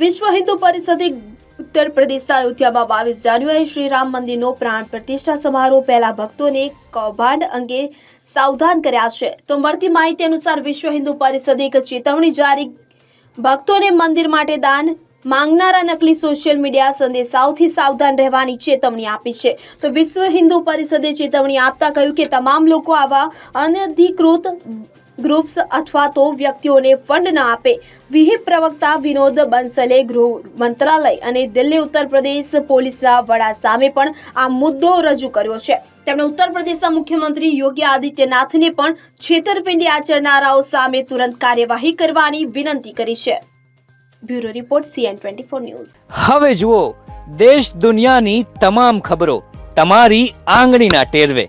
વિશ્વ હિન્દુ પરિષદે ઉત્તર પ્રદેશના અયોધ્યામાં બાવીસ જાન્યુઆરી શ્રી રામ મંદિરનો પ્રાણ પ્રતિષ્ઠા સમારોહ પહેલા ભક્તોને કૌભાંડ અંગે સાવધાન કર્યા છે. તો મળતી માહિતી અનુસાર વિશ્વ હિન્દુ પરિષદે એક ચેતવણી જારી ભક્તોને મંદિર માટે દાન માંગનારા નકલી સોશિયલ મીડિયા સંદેશાઓથી સાવધાન રહેવાની ચેતવણી આપી છે. તો વિશ્વ હિન્દુ પરિષદે ચેતવણી આપતા કહ્યું કે તમામ લોકો આવા અનધિકૃત ગ્રુપ્સ અથવા તો વ્યક્તિઓને ફંડ ન આપે. વિહિપ પ્રવક્તા વિનોદ બંસલે ગૃહ મંત્રાલય અને દિલ્હી, ઉત્તર પ્રદેશ પોલીસના વડા સામે પણ આ મુદ્દો રજૂ કર્યો છે. તેમણે ઉત્તર પ્રદેશના મુખ્યમંત્રી યોગી આદિત્યનાથને પણ છેતરપિંડી આચરનારાઓ સામે તુરંત કાર્યવાહી કરવાની વિનંતી કરી છે. Bureau report CN twenty four news. હવે જુઓ, દેશ દુનિયાની તમામ ખબરો તમારી આંગળીના ટેરવે.